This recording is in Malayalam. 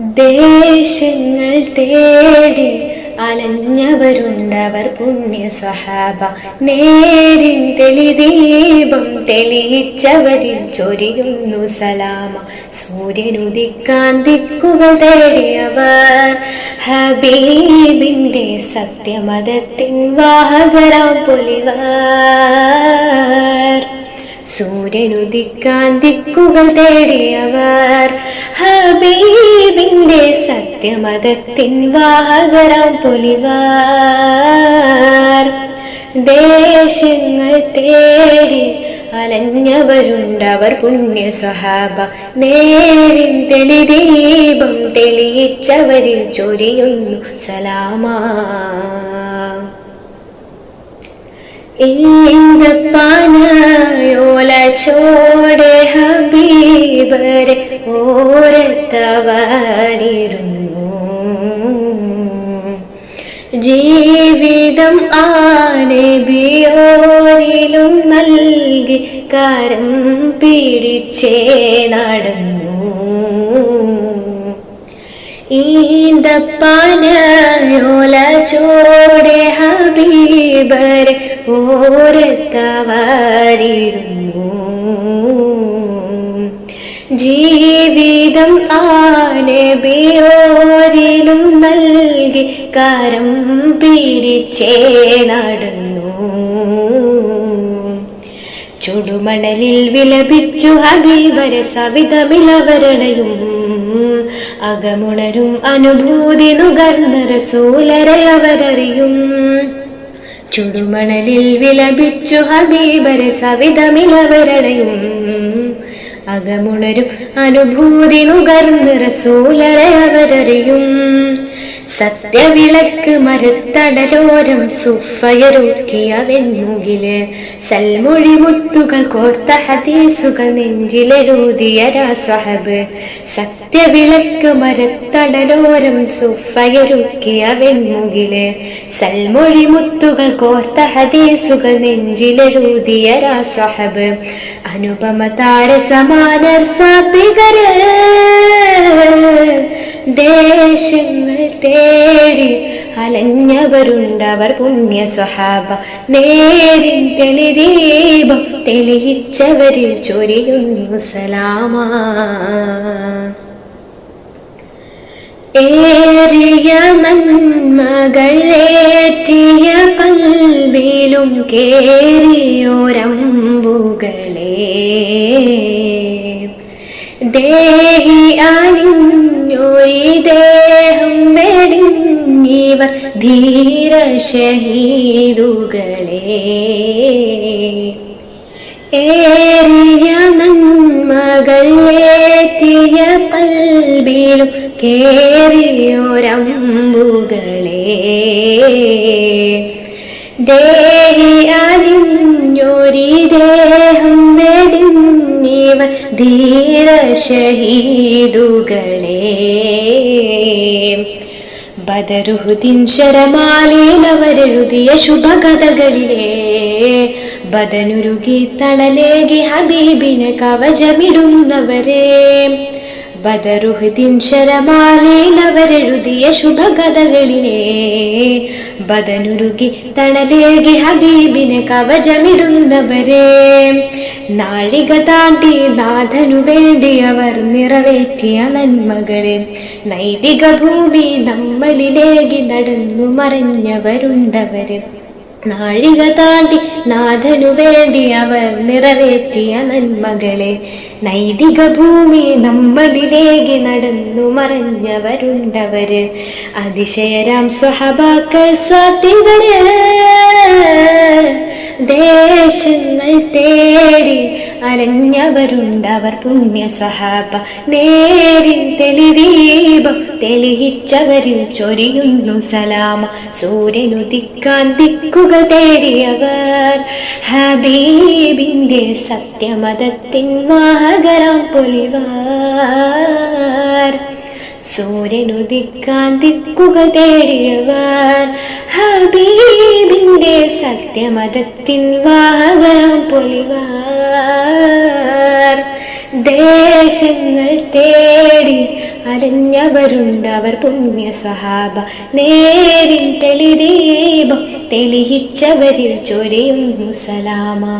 ദേശങ്ങൾ തേടി അലഞ്ഞവരുണ്ടവർ പുണ്യ സ്വഹാബ നേരിൻ തെളിദീപം തെളിയിച്ചവരിൽ ചൊരിയുന്നു സലാമ. സൂര്യനുദിക്കാൻ ദിക്കുകൾ തേടിയവർ ഹബീബിന്റെ സത്യമതത്തിൻ വാഹകരാം പൊലിവർ. സൂര്യനുദിക്കാൻ ദിക്കുകൾ തേടിയവർ. ഹബീബിന്റെ സത്യമതത്തിൻ വാഹകരാം പൊലിവാർ. ദേശങ്ങൾ തേടി അലഞ്ഞവരുണ്ടവർ പുണ്യ സ്വഹാബ നേരിൻ തെളിദീപം തെളിയിച്ചവരിൽ ചൊരിയുന്നു സലാമാ. ഈന്തപ്പാനയോല ചോടെ ഹബീബരെ ഓരത്തവരിരുന്നു ജീവിതം ആനബിയോരിലും നൽകി കരം പിടിച്ചേ നടന്നു. ഈന്തപ്പനയോല ചോടെ ഹബീബരെ ഓരത്തവരിരുന്നു ജീവിതം ആനബിയോരിലും നൽകി കരം പിടിച്ചേ നടന്നു. ചുടുമണലിൽ വിലപിച്ചു ഹബീബര സവിതമിലവരണയും അകമുണരും അനുഭൂതി നുകർന്ന റസൂലരെ അവരറിയും. ചുടുമണലിൽ വിലപിച്ചു ഹബീബര സവിതമിലവരണയും അകമുണരും അനുഭൂതി നുകർന്ന് റസൂലരെ അവരറിയും. സത്യവിളക്ക് മരത്തടലോരം സുഫയൊരുക്കിയ വെൺമുകിൽ സൽമൊഴി മുത്തുകൾ കോർത്ത ഹദീസുകൾ നെഞ്ചിലെഴുതിയ രാസ്വഹബ്. സത്യവിളക്ക് മരത്തടലോരം സുഫയൊരുക്കിയ വെൺമുകിൽ സൽമൊഴി മുത്തുകൾ കോർത്ത ഹദീസുകൾ നെഞ്ചിലെഴുതിയ രാസ്വഹബ്. അനുപമ താര സമാനർ സാത്വികര് ദേശങ്ങൾ തേടി അലഞ്ഞവരുണ്ടവർ പുണ്യ സ്വഹാബ നേരിൻ തെളിദീപം തെളിയിച്ചവരിൽ ചൊരിയുന്നു സലാമ. ഏറിയ ഏറ്റിയ കേറിയോരമ്പുകളേ കേറിയോരമ്പുകളെ. ദേഹി വെടിഞ്ഞിവർ ധീര ഷഹീദുകളെ ഏറിയ നന്മകൾ ഏറ്റിയ കൽബിലും കേറിയോരമ്പുകളെ. ദേഹി അലിഞ്ഞൊരി ദേഹം വെടിഞ്ഞിവർ ധീര ഷഹീദുകളെ ബദറുഹുദിൻ ശരമാലയിലവരെഴുതിയ ശുഭകഥകളിലെ ബദനുരുകി തണലേകി ഹബീബിന് കവചമിടുന്നവരെ. ബദറുഹുദിൻ ശരമാലയിലവരെഴുതിയ ശുഭകഥകളിലെ. ബദനുരുകി തണലേകി ഹബീബിന് കവചമിടുന്നവരെ. നാഴിക താണ്ടി നാഥനു വേണ്ടി അവർ നിറവേറ്റിയ നന്മകളെ. നൈതിക ഭൂമി നമ്മളിലേകി നടന്നു മറഞ്ഞവരുണ്ടവര്. നാഴിക താണ്ടി നാഥനു വേണ്ടി അവർ നിറവേറ്റിയ നന്മകളെ നൈതിക ഭൂമി നമ്മളിലേക്ക് നടന്നു മറഞ്ഞവരുണ്ടവര്. അതിശയരാം സ്വഹബാക്കൾ സ്വാത്തികര് ദേശങ്ങൾ തേടി അലഞ്ഞവരുണ്ടവർ പുണ്യ സ്വഹാബ. നേരിൻ തെളിദീപം തെളിയിച്ചവരിൽ ചൊരിയുന്നു സലാമ. സൂര്യനുദിക്കാൻ ദിക്കുകൾ തേടിയവർ ഹബീബിന്റെ സത്യമതത്തിൻ വാഹകരാം പൊലിവാർ. സൂര്യനുദിക്കാൻ ദിക്കുകൾ തേടിയവർ ഹബീബിന്റെ സത്യമതത്തിൻ വാഹകരാം പൊലിവാർ. ദേശങ്ങൾ തേടി അലഞ്ഞവരുണ്ടവർ പുണ്യ സ്വഹാബ. നേരിൽ തെളിദീപം തെളിയിച്ചവരിൽ ചൊരിയുന്നു സലാമാ.